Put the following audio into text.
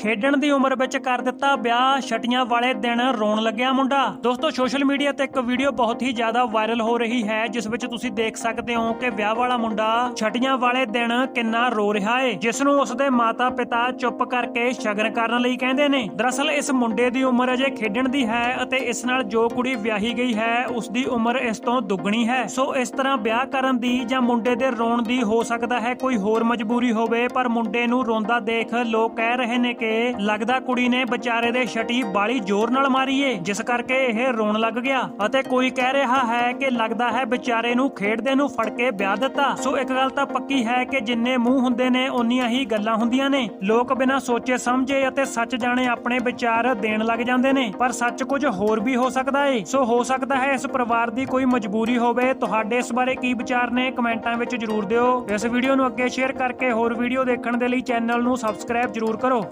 ਖੇਡਣ ਦੀ ਉਮਰ ਵਿੱਚ ਕਰ ਦਿੱਤਾ ਵਿਆਹ, ਛਟੀਆਂ ਵਾਲੇ ਦਿਨ ਰੋਣ ਲੱਗਿਆ ਮੁੰਡਾ। ਦੋਸਤੋ ਸੋਸ਼ਲ ਮੀਡੀਆ ਤੇ ਇੱਕ ਵੀਡੀਓ ਬਹੁਤ ਹੀ ਜ਼ਿਆਦਾ ਵਾਇਰਲ ਹੋ ਰਹੀ ਹੈ, ਜਿਸ ਵਿੱਚ ਤੁਸੀਂ ਦੇਖ ਸਕਦੇ ਹੋ ਕਿ ਵਿਆਹ ਵਾਲਾ ਮੁੰਡਾ ਛਟੀਆਂ ਵਾਲੇ ਦਿਨ ਕਿੰਨਾ ਰੋ ਰਿਹਾ ਏ, ਜਿਸ ਨੂੰ ਉਸਦੇ ਮਾਤਾ-ਪਿਤਾ ਚੁੱਪ ਕਰਕੇ ਸ਼ਗਨ ਕਰਨ ਲਈ ਕਹਿੰਦੇ ਨੇ। ਦਰਅਸਲ, ਇਸ ਮੁੰਡੇ ਦੀ ਉਮਰ ਅਜੇ ਖੇਡਣ ਦੀ ਹੈ ਅਤੇ ਇਸ ਨਾਲ ਜੋ ਕੁੜੀ ਵਿਆਹੀ ਗਈ ਹੈ ਉਸ ਦੀ ਉਮਰ ਇਸ ਤੋਂ ਦੁੱਗਣੀ ਹੈ। ਸੋ, ਇਸ ਤਰ੍ਹਾਂ ਵਿਆਹ ਕਰਨ ਦੀ ਜਾਂ ਮੁੰਡੇ ਦੇ ਰੋਣ ਦੀ ਹੋ ਸਕਦਾ ਹੈ, ਕੋਈ ਹੋਰ ਮਜਬੂਰੀ ਹੋਵੇ, ਪਰ ਮੁੰਡੇ ਨੂੰ ਰੋਂਦਾ ਦੇਖ ਲੋਕ ਕਹਿ ਰਹੇ ਨੇ ਕਿ ਲੱਗਦਾ ਕੁੜੀ ਨੇ ਵਿਚਾਰੇ ਦੇ ਛਟੀ ਬਾਲੀ ਜ਼ੋਰ ਨਾਲ ਮਾਰੀ ਏ, ਜਿਸ ਕਰਕੇ ਇਹ ਰੋਣ ਲੱਗ ਗਿਆ ਅਤੇ ਕੋਈ ਕਹਿ ਰਿਹਾ ਹੈ ਕਿ ਲੱਗਦਾ ਹੈ ਵਿਚਾਰੇ ਨੂੰ ਖੇਡਦੇ ਨੂੰ ਫੜ ਕੇ ਵਿਆਹ ਦਿੱਤਾ। ਸੋ ਇੱਕ ਗੱਲ ਤਾਂ ਪੱਕੀ ਹੈ ਕਿ ਜਿੰਨੇ ਮੂੰਹ ਹੁੰਦੇ ਨੇ, ਓਨੀਆਂ ਹੀ ਗੱਲਾਂ ਹੁੰਦੀਆਂ ਨੇ। ਲੋਕ ਬਿਨਾਂ ਸੋਚੇ ਸਮਝੇ ਅਤੇ ਸੱਚ ਜਾਣੇ ਆਪਣੇ ਵਿਚਾਰ ਦੇਣ ਲੱਗ ਜਾਂਦੇ ਨੇ, ਪਰ ਸੱਚ ਕੁਝ ਹੋਰ ਵੀ ਹੋ ਸਕਦਾ ਏ। ਸੋ ਹੋ ਸਕਦਾ ਹੈ ਇਸ ਪਰਿਵਾਰ ਦੀ ਕੋਈ ਮਜਬੂਰੀ ਹੋਵੇ। ਤੁਹਾਡੇ ਇਸ ਬਾਰੇ ਕੀ ਵਿਚਾਰ ਨੇ, ਕਮੈਂਟਾਂ ਵਿੱਚ ਜਰੂਰ ਦਿਓ। ਇਸ ਵੀਡੀਓ ਨੂੰ ਅੱਗੇ ਸ਼ੇਅਰ ਕਰਕੇ ਹੋਰ ਵੀਡੀਓ ਦੇਖਣ ਦੇ ਲਈ ਚੈਨਲ ਨੂੰ ਸਬਸਕ੍ਰਾਈਬ ਜਰੂਰ ਕਰੋ।